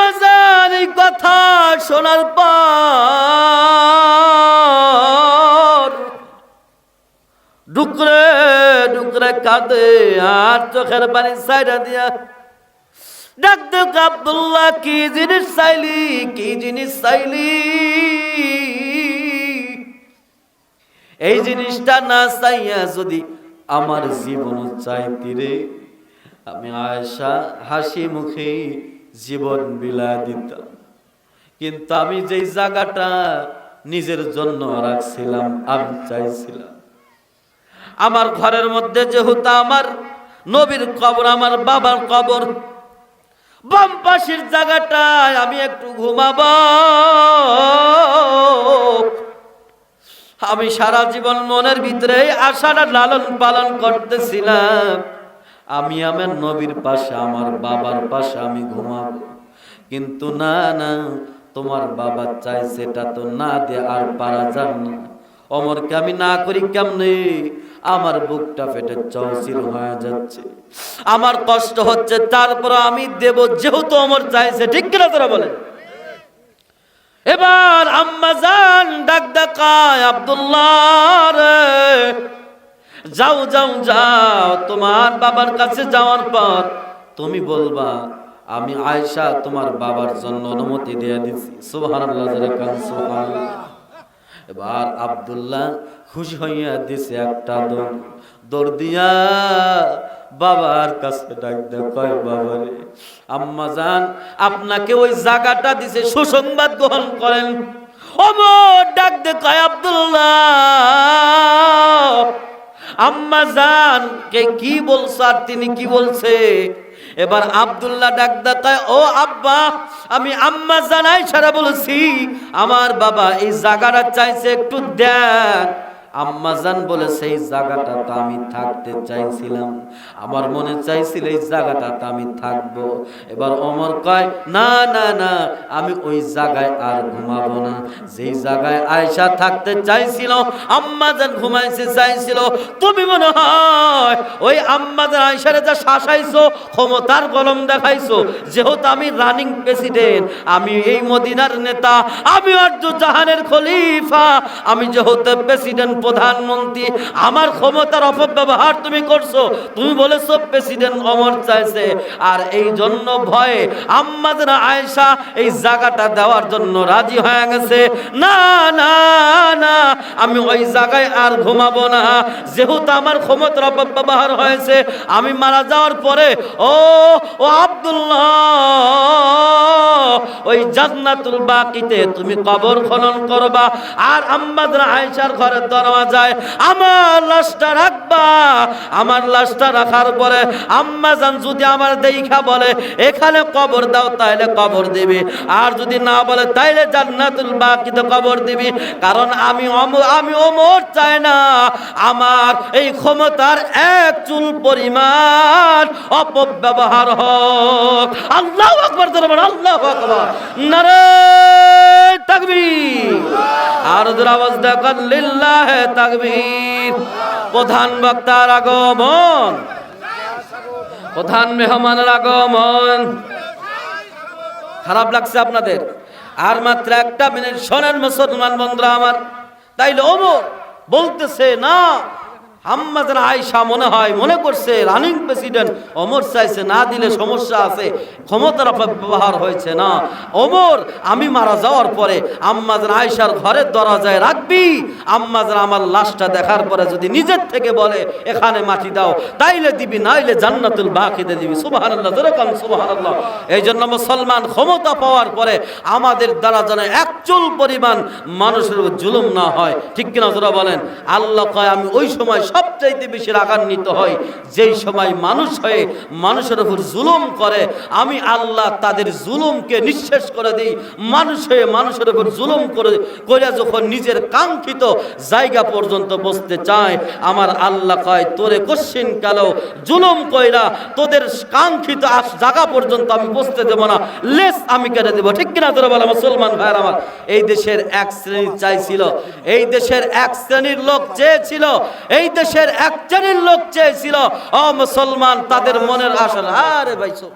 আম্মাজান কথা শোনার পর ডুকরে ডুকরে কাঁদে আর চোখের পানি সাইডা দিয়া ডাক আব্দুল্লাহ, কি জিনিস চাইলি, কি জিনিস চাইলি? এই জিনিসটা না চাইয়া যদি আমার জীবন চাইতি রে? আমি আয়সা হাসি মুখে জীবন বিলা দিতাম। কিন্তু আমি যেই জায়গাটা নিজের জন্য রাখছিলাম, আমি চাইছিলাম। আমার ঘরের মধ্যে যেহেতু আমার নবীর কবর, আমার বাবার কবর, বাম জায়গাটায় আমি একটু ঘুমাব। আমি সারা জীবন মনের ভিতরে আশাটা লালন পালন করতেছিলাম। আমি আমার নবীর পাশে, আমার বাবার পাশে আমি ঘুমাবো। কিন্তু না না, তোমার বাবা চাই সেটা তো না দে আর পারা যান না। অমরকে আমি না করি কেমনে? আমার বুকটা ফেটে চৌচির হয়ে যাচ্ছে। আমার কষ্ট হচ্ছে, তারপর আমি দেব যেহেতু অমর চাইছে, ঠিক কিনা তোরা বলেন এবার আম্মা জান ডাক ডাকায়, আব্দুল্লাহ যাও যাও যাও, তোমার বাবার কাছে যাওয়ার পর তুমি বলবা, আমি আয়সা তোমার বাবার জন্য অনুমতি দিয়ে দিচ্ছি সুবহানাল্লাহ এবার আব্দুল্লাহ খুশি হইয়া দিছে একটা দৌড়। দিয়া বাবার কাছে ডাক কয় বাবারে আম্মা জান আপনাকে ওই জায়গাটা দিছে, সুসংবাদ গ্রহণ করেন। ডাক দে কয়, আব্দুল্লাহ আম্মা জান, কে কি বলছে আর তিনি কি বলছে? এবার আব্দুল্লাহ ডাক তাই ও আব্বা, আমি আম্মা জানাই ছাড়া বলছি, আমার বাবা এই জায়গাটা চাইছে একটু দেন। আম্মাজান বলে, সেই জায়গাটাতে আমি থাকতে চাইছিলাম। আমার মনে চাইছিল এই জায়গাটাতে আমি থাকব। এবার অমর কয়, না না না, আমি ওই জায়গায় আর ঘুমাবো না। যেই জায়গায় আয়সা থাকতে চাইছিল আম্মাজান ঘুমাইছে চাইছিল, তুমি মনে হয় ওই আম্মাজান আয়সারে যা শাসাইছো ক্ষমতার কলম দেখাইছো, যেহেতু আমি রানিং প্রেসিডেন্ট, আমি এই মদিনার নেতা, আমি অর্জু জাহানের খলিফা, আমি যেহেতু প্রেসিডেন্ট প্রধানমন্ত্রী, আমার ক্ষমতার অপব্যবহার তুমি করছ। তুমি বলেছ, প্রেসিডেন্ট অমর চাইছে। আর এই জন্য ভয়ে আম্মাদের আয়েশা এই জায়গাটা দেওয়ার জন্য রাজি হয়ে গেছে। না না না, আমি ওই জায়গায় আর ঘুমাবো না। যেহেতু আমার ক্ষমতার অপব্যবহার হয়েছে, আমি মারা যাওয়ার পরে, ও ও আব্দুল্লাহ ওই জান্নাতুল বাকিতে তুমি কবর খনন করবা, আর আম্মাদের আয়েশার ঘরের দরওয়াজায়, আমার লাশটা রাখবা। আমার লাশটা রাখার পরে আম্মা জান যদি আমার দেখা বলে, এখানে কবর দাও, তাইলে কবর দিবি। আর যদি না বলে, তাইলে জান্নাতুল বাকিতে কবর দিবি। কারণ আমি আমি ওমর চাই না। আমার এই ক্ষমতার এক চুল পরিমাণ অপব্যবহার হোক। আল্লাহ আকবর আল্লাহ আকবর। আর প্রধান বক্তার আগমন। প্রধান মেহমানের আগমন। খারাপ লাগছে আপনাদের? আর মাত্র একটা মিনিট শোনেন মুসলমান বন্ধুরা আমার। তাইলে ওমর বলতেছে না হাম্মাদের আয়সা মনে হয় মনে করছে, রানিং প্রেসিডেন্ট অমর চাইছে, না দিলে সমস্যা আছে, ক্ষমতার অপব্যবহার হয়েছে না। ওমর, আমি মারা যাওয়ার পরে আম্মাদের আয়সার ঘরের দরজায় রাখবি। আম্মাদের আমার লাশটা দেখার পরে যদি নিজের থেকে বলে, এখানে মাটি দাও, তাইলে দিবি, নাইলে জান্নাতুল বাকিতে দিবি। সুবহানাল্লাহ যেরকম সুবহানাল্লাহ। এই জন্য মুসলমান ক্ষমতা পাওয়ার পরে আমাদের দ্বারা যেন একচুল পরিমাণ মানুষের জুলুম না হয়। ঠিক কিনা তোরা বলেন? আল্লাহ কয়, আমি ওই সময় সবচাইতে বেশি রাগান্বিত হয়। যেই সময় মানুষ হয়ে মানুষের উপর জুলুম করে, আমি আল্লাহ তাদের জুলুমকে নিঃশেষ করে দিই। মানুষ হয়ে মানুষের উপর জুলুম করে করে যখন নিজের কাঙ্ক্ষিত জায়গা পর্যন্ত বসতে চায়, আমার আল্লাহ কয়, তোরে কোশ্চিন কালো, জুলুম কইরা তোদের কাঙ্ক্ষিত জায়গা পর্যন্ত আমি বসতে দেবো না। লেস আমি কেটে দেবো। ঠিক কিনা তোরা বলা, মুসলমান ভাইয়ের আমার? এই দেশের এক শ্রেণির চাইছিল এই দেশের এক শ্রেণির লোক চেয়েছিল, এই দেশের পৃথিবীর এক লোক চেয়েছিল অ মুসলমান তাদের মনের আসল। আরে ভাই সব